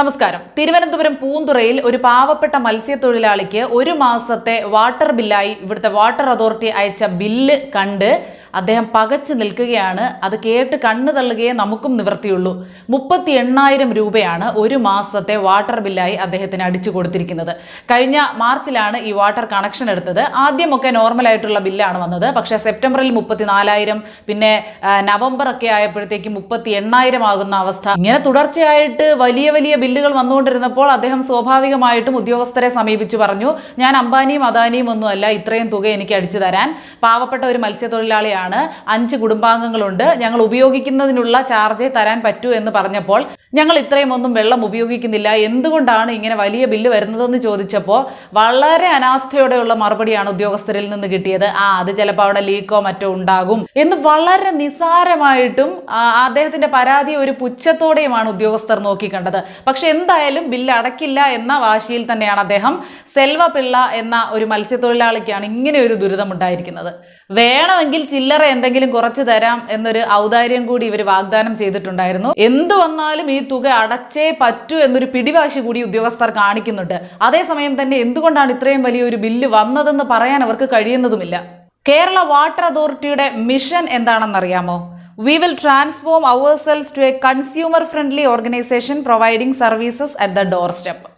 നമസ്കാരം. തിരുവനന്തപുരം പൂന്തുറയിൽ ഒരു പാവപ്പെട്ട മത്സ്യത്തൊഴിലാളിക്ക് ഒരു മാസത്തെ വാട്ടർ ബില്ലായി ഇവിടുത്തെ വാട്ടർ അതോറിറ്റി അയച്ച ബില്ല് കണ്ട് അദ്ദേഹം പകച്ചു നിൽക്കുകയാണ്. അത് കേട്ട് കണ്ണു തള്ളുകയെ നമുക്കും നിവർത്തിയുള്ളൂ മുപ്പത്തി എണ്ണായിരം രൂപയാണ് ഒരു മാസത്തെ വാട്ടർ ബില്ലായി അദ്ദേഹത്തിന് അടിച്ചു കൊടുത്തിരിക്കുന്നത്. കഴിഞ്ഞ മാർച്ചിലാണ് ഈ വാട്ടർ കണക്ഷൻ എടുത്തത്. ആദ്യമൊക്കെ നോർമൽ ആയിട്ടുള്ള ബില്ലാണ് വന്നത്. പക്ഷേ സെപ്റ്റംബറിൽ മുപ്പത്തിനാലായിരം പിന്നെ നവംബർ ഒക്കെ ആയപ്പോഴത്തേക്ക് മുപ്പത്തി എണ്ണായിരം ആകുന്ന അവസ്ഥ. ഇങ്ങനെ തുടർച്ചയായിട്ട് വലിയ വലിയ ബില്ലുകൾ വന്നുകൊണ്ടിരുന്നപ്പോൾ അദ്ദേഹം സ്വാഭാവികമായിട്ടും ഉദ്യോഗസ്ഥരെ സമീപിച്ചു പറഞ്ഞു ഞാൻ അംബാനിയും അദാനിയും ഒന്നുമല്ല ഇത്രയും തുക എനിക്ക് അടിച്ചു തരാൻ. പാവപ്പെട്ട ഒരു മത്സ്യത്തൊഴിലാളിയാണ് അഞ്ച് കുടുംബാംഗങ്ങളുണ്ട്. ഞങ്ങൾ ഉപയോഗിക്കുന്നതിനുള്ള ചാർജ് തരാൻ പറ്റൂ എന്ന് പറഞ്ഞപ്പോൾ ഞങ്ങൾ ഇത്രയും ഒന്നും വെള്ളം ഉപയോഗിക്കുന്നില്ല. എന്തുകൊണ്ടാണ് ഇങ്ങനെ വലിയ ബില്ല് വരുന്നതെന്ന് ചോദിച്ചപ്പോൾ വളരെ അനാസ്ഥയോടെയുള്ള മറുപടിയാണ് ഉദ്യോഗസ്ഥരിൽ നിന്ന് കിട്ടിയത്. ആ അത് ചിലപ്പോൾ അവിടെ ലീക്കോ മറ്റോ ഉണ്ടാകും എന്ന് വളരെ നിസാരമായിട്ടും അദ്ദേഹത്തിന്റെ പരാതി ഒരു പുച്ഛത്തോടെയുമാണ് ഉദ്യോഗസ്ഥർ നോക്കിക്കണ്ടത്. പക്ഷെ എന്തായാലും ബില്ല് അടക്കില്ല എന്ന വാശിയിൽ തന്നെയാണ് അദ്ദേഹം. സെൽവ പിള്ള എന്ന ഒരു മത്സ്യത്തൊഴിലാളിക്കാണ് ഇങ്ങനെ ഒരു ദുരിതമുണ്ടായിരിക്കുന്നത്. വേണമെങ്കിൽ ചില്ലറ എന്തെങ്കിലും കുറച്ച് തരാം എന്നൊരു ഔദാര്യം കൂടി ഇവർ വാഗ്ദാനം ചെയ്തിട്ടുണ്ടായിരുന്നു. എന്തു വന്നാലും ഈ തുക അടച്ചേ പറ്റൂ എന്നൊരു പിടിവാശി കൂടി ഉദ്യോഗസ്ഥർ കാണിക്കുന്നുണ്ട്. അതേസമയം തന്നെ എന്തുകൊണ്ടാണ് ഇത്രയും വലിയൊരു ബില്ല് വന്നതെന്ന് പറയാൻ അവർക്ക് കഴിയുന്നതുമില്ല. കേരള വാട്ടർ അതോറിറ്റിയുടെ മിഷൻ എന്താണെന്നറിയാമോ? We will transform our to a consumer friendly organisation providing services at the door step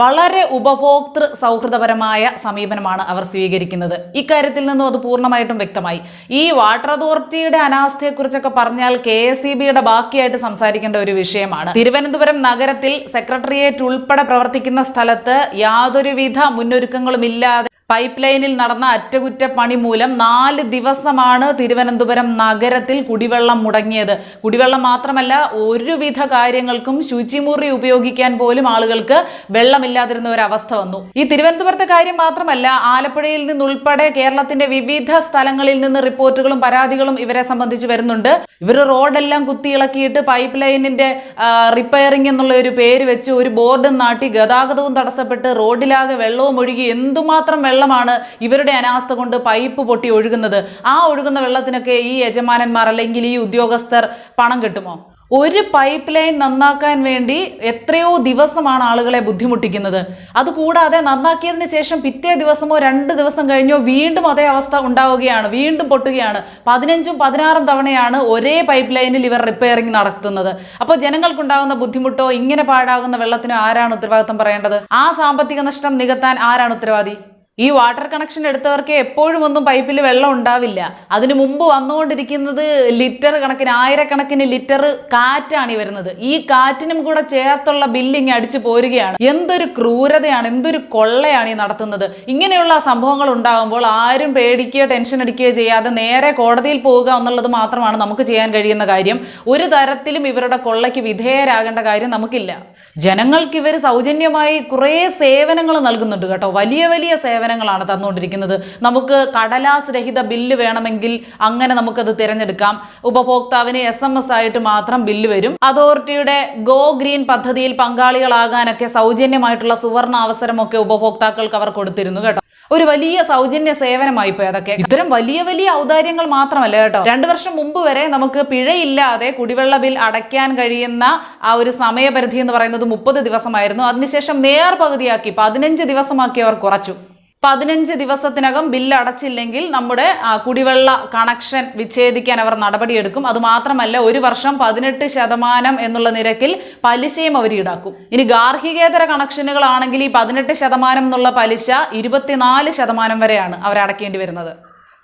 വളരെ ഉപഭോക്തൃ സൗഹൃദപരമായ സമീപനമാണ് അവർ സ്വീകരിക്കുന്നത്. ഇക്കാര്യത്തിൽ നിന്നും അത് പൂർണമായിട്ടും വ്യക്തമായി. ഈ വാട്ടർ അതോറിറ്റിയുടെ അനാസ്ഥയെക്കുറിച്ചൊക്കെ പറഞ്ഞാൽ കെ എസ് ഇ ബിയുടെ ബാക്കിയായിട്ട് സംസാരിക്കേണ്ട ഒരു വിഷയമാണ്. തിരുവനന്തപുരം നഗരത്തിൽ സെക്രട്ടേറിയറ്റ് ഉൾപ്പെടെ പ്രവർത്തിക്കുന്ന സ്ഥലത്ത് യാതൊരുവിധ മുന്നൊരുക്കങ്ങളും ഇല്ലാതെ പൈപ്പ് ലൈനിൽ നടന്ന അറ്റകുറ്റപ്പണി മൂലം നാല് ദിവസമാണ് തിരുവനന്തപുരം നഗരത്തിൽ കുടിവെള്ളം മുടങ്ങിയത്. കുടിവെള്ളം മാത്രമല്ല ഒരുവിധ കാര്യങ്ങൾക്കും ശുചിമുറി ഉപയോഗിക്കാൻ പോലും ആളുകൾക്ക് വെള്ളമില്ലാതിരുന്ന ഒരു അവസ്ഥ വന്നു. ഈ തിരുവനന്തപുരത്തെ കാര്യം മാത്രമല്ല ആലപ്പുഴയിൽ നിന്നുൾപ്പെടെ കേരളത്തിന്റെ വിവിധ സ്ഥലങ്ങളിൽ നിന്ന് റിപ്പോർട്ടുകളും പരാതികളും ഇവരെ സംബന്ധിച്ച് വരുന്നുണ്ട്. ഇവർ റോഡെല്ലാം കുത്തിയിളക്കിയിട്ട് പൈപ്പ് ലൈനിന്റെ റിപ്പയറിംഗ് എന്നുള്ള ഒരു പേര് വെച്ച് ഒരു ബോർഡും നാട്ടി ഗതാഗതവും തടസ്സപ്പെട്ട് റോഡിലാകെ വെള്ളവും ഒഴുകി എന്തുമാത്രം വെള്ളമാണ് ഇവരുടെ അനാസ്ഥ കൊണ്ട് പൈപ്പ് പൊട്ടി ഒഴുകുന്നത്. ആ ഒഴുകുന്ന വെള്ളത്തിനൊക്കെ ഈ യജമാനന്മാർ അല്ലെങ്കിൽ ഈ ഉദ്യോഗസ്ഥർ പണം കിട്ടുമോ? ഒരു പൈപ്പ് ലൈൻ നന്നാക്കാൻ വേണ്ടി എത്രയോ ദിവസമാണ് ആളുകളെ ബുദ്ധിമുട്ടിക്കുന്നത്. അതുകൂടാതെ നന്നാക്കിയതിന് ശേഷം പിറ്റേ ദിവസമോ രണ്ട് ദിവസം കഴിഞ്ഞോ വീണ്ടും അതേ അവസ്ഥ ഉണ്ടാവുകയാണ് വീണ്ടും പൊട്ടുകയാണ്. പതിനഞ്ചും പതിനാറും തവണയാണ് ഒരേ പൈപ്പ് ലൈനിൽ ഇവർ റിപ്പയറിംഗ് നടത്തുന്നത്. അപ്പോൾ ജനങ്ങൾക്കുണ്ടാകുന്ന ബുദ്ധിമുട്ടോ ഇങ്ങനെ പാഴാകുന്ന വെള്ളത്തിനോ ആരാണ് ഉത്തരവാദിത്വം പറയേണ്ടത്? ആ സാമ്പത്തിക നഷ്ടം നികത്താൻ ആരാണ് ഉത്തരവാദി? ഈ വാട്ടർ കണക്ഷൻ എടുത്തവർക്ക് എപ്പോഴും ഒന്നും പൈപ്പിൽ വെള്ളം ഉണ്ടാവില്ല. അതിനു മുമ്പ് വന്നുകൊണ്ടിരിക്കുന്നത് ലിറ്റർ കണക്കിന് ആയിരക്കണക്കിന് ലിറ്റർ കാറ്റാണ് ഈ വരുന്നത്. ഈ കാറ്റിനും കൂടെ ചേർത്തുള്ള ബില്ലിങ് അടിച്ചു പോരുകയാണ്. എന്തൊരു ക്രൂരതയാണ് എന്തൊരു കൊള്ളയാണ് ഈ നടത്തുന്നത്. ഇങ്ങനെയുള്ള സംഭവങ്ങൾ ഉണ്ടാകുമ്പോൾ ആരും പേടിക്കുകയോ ടെൻഷൻ അടിക്കുകയോ ചെയ്യാതെ നേരെ കോടതിയിൽ പോവുക എന്നുള്ളത് മാത്രമാണ് നമുക്ക് ചെയ്യാൻ കഴിയുന്ന കാര്യം. ഒരു തരത്തിലും ഇവരുടെ കൊള്ളയ്ക്ക് വിധേയരാകേണ്ട കാര്യം നമുക്കില്ല. ജനങ്ങൾക്ക് ഇവർ സൗജന്യമായി കുറേ സേവനങ്ങൾ നൽകുന്നുണ്ട് കേട്ടോ. വലിയ വലിയ സേവനങ്ങളാണ് തന്നുകൊണ്ടിരിക്കുന്നത്. നമുക്ക് കടലാസ് രഹിത ബില്ല് വേണമെങ്കിൽ അങ്ങനെ നമുക്കത് തിരഞ്ഞെടുക്കാം. ഉപഭോക്താവിന് എസ് എം എസ് ആയിട്ട് മാത്രം ബില്ല് വരും. അതോറിറ്റിയുടെ ഗോ ഗ്രീൻ പദ്ധതിയിൽ പങ്കാളികളാകാനൊക്കെ സൗജന്യമായിട്ടുള്ള സുവർണ അവസരമൊക്കെ ഉപഭോക്താക്കൾക്ക് അവർ കൊടുത്തിരുന്നു കേട്ടോ. ഒരു വലിയ സൗജന്യ സേവനമായി പോയി അതൊക്കെ. ഇത്തരം വലിയ വലിയ ഔദാര്യങ്ങൾ മാത്രമല്ല കേട്ടോ. രണ്ടു വർഷം മുമ്പ് വരെ നമുക്ക് പിഴയില്ലാതെ കുടിവെള്ള ബിൽ അടയ്ക്കാൻ കഴിയുന്ന ആ ഒരു സമയപരിധി എന്ന് പറയുന്നത് മുപ്പത് ദിവസമായിരുന്നു. അതിനുശേഷം നേർ പകുതിയാക്കി. പതിനഞ്ച് ദിവസമാക്കി അവർ കുറച്ചു. പതിനഞ്ച് ദിവസത്തിനകം ബില്ല് അടച്ചില്ലെങ്കിൽ നമ്മുടെ കുടിവെള്ള കണക്ഷൻ വിച്ഛേദിക്കാൻ അവർ നടപടിയെടുക്കും. അതുമാത്രമല്ല ഒരു വർഷം പതിനെട്ട് ശതമാനം എന്നുള്ള നിരക്കിൽ പലിശയും അവർ ഈടാക്കും. ഇനി ഗാർഹികേതര കണക്ഷനുകളാണെങ്കിൽ ഈ പതിനെട്ട് ശതമാനം എന്നുള്ള പലിശ ഇരുപത്തിനാല് ശതമാനം വരെയാണ് അവർ അടക്കേണ്ടി വരുന്നത്.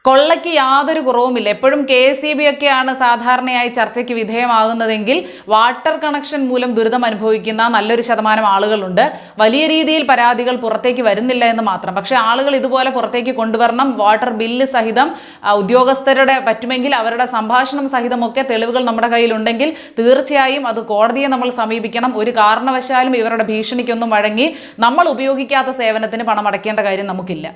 കൊള്ളയ്ക്ക് യാതൊരു കുറവുമില്ല. എപ്പോഴും കെ ഇ ബി ഒക്കെയാണ് സാധാരണയായി ചർച്ചയ്ക്ക് വിധേയമാകുന്നതെങ്കിൽ വാട്ടർ കണക്ഷൻ മൂലം ദുരിതം അനുഭവിക്കുന്ന നല്ലൊരു ശതമാനം ആളുകളുണ്ട്. വലിയ രീതിയിൽ പരാതികൾ പുറത്തേക്ക് വരുന്നില്ല എന്ന് മാത്രം. പക്ഷെ ആളുകൾ ഇതുപോലെ പുറത്തേക്ക് കൊണ്ടുവരണം വാട്ടർ ബില്ല് സഹിതം ഉദ്യോഗസ്ഥരുടെ പറ്റുമെങ്കിൽ അവരുടെ സംഭാഷണം സഹിതമൊക്കെ തെളിവുകൾ നമ്മുടെ കയ്യിലുണ്ടെങ്കിൽ തീർച്ചയായും അത് കോടതിയെ നമ്മൾ സമീപിക്കണം. ഒരു കാരണവശാലും ഇവരുടെ ഭീഷണിക്കൊന്നും വഴങ്ങി നമ്മൾ ഉപയോഗിക്കാത്ത സേവനത്തിന് പണം കാര്യം നമുക്കില്ല.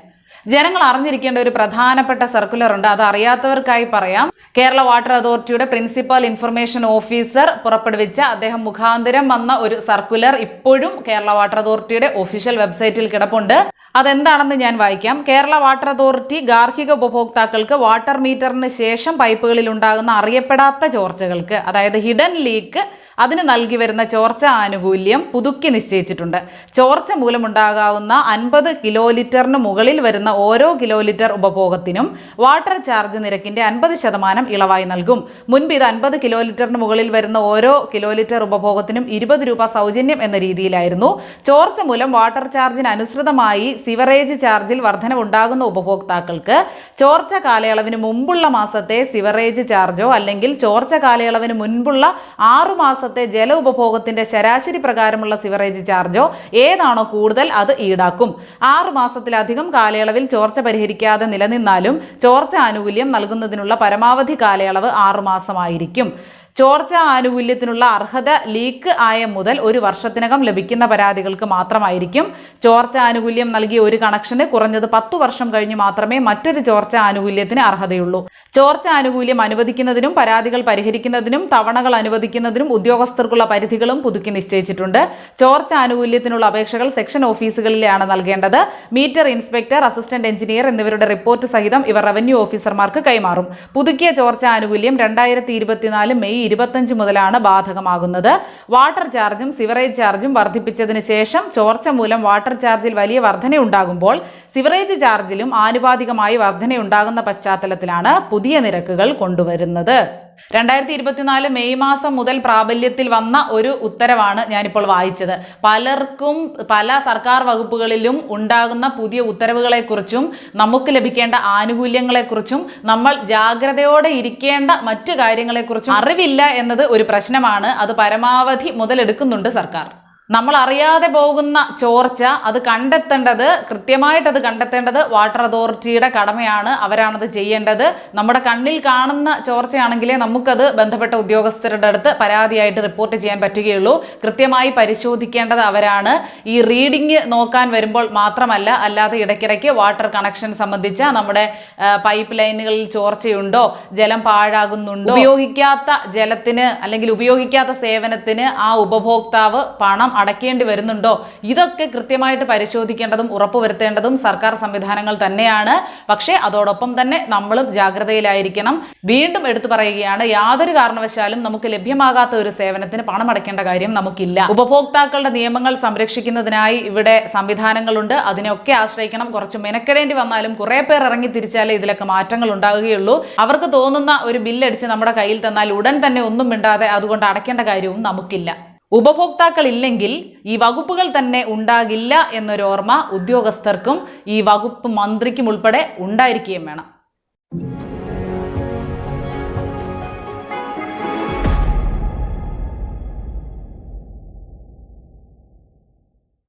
ജനങ്ങൾ അറിഞ്ഞിരിക്കേണ്ട ഒരു പ്രധാനപ്പെട്ട സർക്കുലർ ഉണ്ട്. അത് അറിയാത്തവർക്കായി പറയാം. കേരള വാട്ടർ അതോറിറ്റിയുടെ പ്രിൻസിപ്പൽ ഇൻഫർമേഷൻ ഓഫീസർ പുറപ്പെടുവിച്ച അദ്ദേഹം മുഖാന്തരം വന്ന ഒരു സർക്കുലർ ഇപ്പോഴും കേരള വാട്ടർ അതോറിറ്റിയുടെ ഒഫീഷ്യൽ വെബ്സൈറ്റിൽ കിടപ്പുണ്ട്. അതെന്താണെന്ന് ഞാൻ വായിക്കാം. കേരള വാട്ടർ അതോറിറ്റി ഗാർഹിക ഉപഭോക്താക്കൾക്ക് വാട്ടർ മീറ്ററിന് ശേഷം പൈപ്പുകളിൽ ഉണ്ടാകുന്ന അറിയപ്പെടാത്ത ചോർച്ചകൾക്ക് അതായത് ഹിഡൻ ലീക്ക് അതിന് നൽകി വരുന്ന ചോർച്ച ആനുകൂല്യം പുതുക്കി നിശ്ചയിച്ചിട്ടുണ്ട്. ചോർച്ച മൂലമുണ്ടാകാവുന്ന അൻപത് കിലോ ലിറ്ററിന് മുകളിൽ വരുന്ന ഓരോ കിലോ ലിറ്റർ ഉപഭോഗത്തിനും വാട്ടർ ചാർജ് നിരക്കിന്റെ അൻപത് ശതമാനം ഇളവായി നൽകും. മുൻപ് ഇത് അൻപത് കിലോ ലിറ്ററിന് മുകളിൽ വരുന്ന ഓരോ കിലോ ലിറ്റർ ഉപഭോഗത്തിനും ഇരുപത് രൂപ സൗജന്യം എന്ന രീതിയിലായിരുന്നു. ചോർച്ച മൂലം വാട്ടർ ചാർജിന് അനുസൃതമായി സിവറേജ് ചാർജിൽ വർധനവുണ്ടാകുന്ന ഉപഭോക്താക്കൾക്ക് ചോർച്ച കാലയളവിന് മുമ്പുള്ള മാസത്തെ സിവറേജ് ചാർജോ അല്ലെങ്കിൽ ചോർച്ച കാലയളവിന് മുൻപുള്ള ആറു മാസത്തെ ജല ഉപഭോഗത്തിന്റെ ശരാശരി പ്രകാരമുള്ള സിവറേജ് ചാർജോ ഏതാണോ കൂടുതൽ അത് ഈടാക്കും. ആറ് മാസത്തിലധികം കാലയളവിൽ ചോർച്ച പരിഹരിക്കാതെ നിലനിന്നാലും ചോർച്ച ആനുകൂല്യം നൽകുന്നതിനുള്ള പരമാവധി കാലയളവ് ആറു മാസമായിരിക്കും. ചോർച്ച ആനുകൂല്യത്തിനുള്ള അർഹത ലീക്ക് ആയ മുതൽ ഒരു വർഷത്തിനകം ലഭിക്കുന്ന പരാതികൾക്ക് മാത്രമായിരിക്കും. ചോർച്ച ആനുകൂല്യം നൽകിയ ഒരു കണക്ഷന് കുറഞ്ഞത് പത്തു വർഷം കഴിഞ്ഞ് മാത്രമേ മറ്റൊരു ചോർച്ച ആനുകൂല്യത്തിന് അർഹതയുള്ളൂ. ചോർച്ച ആനുകൂല്യം അനുവദിക്കുന്നതിനും പരാതികൾ പരിഹരിക്കുന്നതിനും തവണകൾ അനുവദിക്കുന്നതിനും ഉദ്യോഗസ്ഥർക്കുള്ള പരിധികളും പുതുക്കി നിശ്ചയിച്ചിട്ടുണ്ട്. ചോർച്ച ആനുകൂല്യത്തിനുള്ള അപേക്ഷകൾ സെക്ഷൻ ഓഫീസുകളിലാണ് നൽകേണ്ടത്. മീറ്റർ ഇൻസ്പെക്ടർ അസിസ്റ്റന്റ് എഞ്ചിനീയർ എന്നിവരുടെ റിപ്പോർട്ട് സഹിതം ഇവർ റവന്യൂ ഓഫീസർമാർക്ക് കൈമാറും. പുതുക്കിയ ചോർച്ച ആനുകൂല്യം രണ്ടായിരത്തി മെയ് ഇരുപത്തഞ്ച് മുതലാണ് ബാധകമാകുന്നത്. വാട്ടർ ചാർജും സിവറേജ് ചാർജും വർദ്ധിപ്പിച്ചതിന് ശേഷം ചോർച്ച മൂലം വാട്ടർ ചാർജിൽ വലിയ വർധനയുണ്ടാകുമ്പോൾ സിവറേജ് ചാർജിലും ആനുപാതികമായി വർധനയുണ്ടാകുന്ന പശ്ചാത്തലത്തിലാണ് പുതിയ നിരക്കുകൾ കൊണ്ടുവരുന്നത്. രണ്ടായിരത്തി ഇരുപത്തിനാല് മെയ് മാസം മുതൽ പ്രാബല്യത്തിൽ വന്ന ഒരു ഉത്തരവാണ് ഞാനിപ്പോൾ വായിച്ചത്. പലർക്കും പല സർക്കാർ വകുപ്പുകളിലും ഉണ്ടാകുന്ന പുതിയ ഉത്തരവുകളെക്കുറിച്ചും നമുക്ക് ലഭിക്കേണ്ട ആനുകൂല്യങ്ങളെക്കുറിച്ചും നമ്മൾ ജാഗ്രതയോടെ ഇരിക്കേണ്ട മറ്റു കാര്യങ്ങളെക്കുറിച്ചും അറിവില്ല എന്നത് ഒരു പ്രശ്നമാണ്. അത് പരമാവധി മുതലെടുക്കുന്നുണ്ട് സർക്കാർ. നമ്മൾ അറിയാതെ പോകുന്ന ചോർച്ച അത് കണ്ടെത്തേണ്ടത് കൃത്യമായിട്ട് അത് കണ്ടെത്തേണ്ടത് വാട്ടർ അതോറിറ്റിയുടെ കടമയാണ്. അവരാണത് ചെയ്യേണ്ടത്. നമ്മുടെ കണ്ണിൽ കാണുന്ന ചോർച്ചയാണെങ്കിലേ നമുക്കത് ബന്ധപ്പെട്ട ഉദ്യോഗസ്ഥരുടെ അടുത്ത് പരാതിയായിട്ട് റിപ്പോർട്ട് ചെയ്യാൻ പറ്റുകയുള്ളൂ. കൃത്യമായി പരിശോധിക്കേണ്ടത് അവരാണ്. ഈ റീഡിംഗ് നോക്കാൻ വരുമ്പോൾ മാത്രമല്ല അല്ലാതെ ഇടയ്ക്കിടയ്ക്ക് വാട്ടർ കണക്ഷൻ സംബന്ധിച്ച നമ്മുടെ പൈപ്പ് ലൈനുകളിൽ ചോർച്ചയുണ്ടോ ജലം പാഴാകുന്നുണ്ടോ ഉപയോഗിക്കാത്ത ജലത്തിന് അല്ലെങ്കിൽ ഉപയോഗിക്കാത്ത സേവനത്തിന് ആ ഉപഭോക്താവ് പണം അടയ്ക്കേണ്ടി വരുന്നുണ്ടോ? ഇതൊക്കെ കൃത്യമായിട്ട് പരിശോധിക്കേണ്ടതും ഉറപ്പുവരുത്തേണ്ടതും സർക്കാർ സംവിധാനങ്ങൾ തന്നെയാണ്. പക്ഷേ അതോടൊപ്പം തന്നെ നമ്മളും ജാഗ്രതയിലായിരിക്കണം. വീണ്ടും എടുത്തു പറയുകയാണ് യാതൊരു കാരണവശാലും നമുക്ക് ലഭ്യമാകാത്ത ഒരു സേവനത്തിന് പണം അടയ്ക്കേണ്ട കാര്യം നമുക്കില്ല. ഉപഭോക്താക്കളുടെ നിയമങ്ങൾ സംരക്ഷിക്കുന്നതിനായി ഇവിടെ സംവിധാനങ്ങളുണ്ട്. അതിനെയൊക്കെ ആശ്രയിക്കണം. കുറച്ച് മെനക്കെടേണ്ടി വന്നാലും കുറെ പേർ ഇറങ്ങി തിരിച്ചാലേ ഇതിലൊക്കെ മാറ്റങ്ങൾ ഉണ്ടാകുകയുള്ളൂ. അവർക്ക് തോന്നുന്ന ഒരു ബില്ലടിച്ച് നമ്മുടെ കയ്യിൽ തന്നാൽ ഉടൻ തന്നെ ഒന്നും മിണ്ടാതെ അതുകൊണ്ട് അടയ്ക്കേണ്ട കാര്യവും നമുക്കില്ല. ഉപഭോക്താക്കൾ ഇല്ലെങ്കിൽ ഈ വകുപ്പുകൾ തന്നെ ഉണ്ടാകില്ല എന്നൊരു ഓർമ്മ ഉദ്യോഗസ്ഥർക്കും ഈ വകുപ്പ് മന്ത്രിക്കും ഉൾപ്പെടെ ഉണ്ടായിരിക്കുകയും വേണം.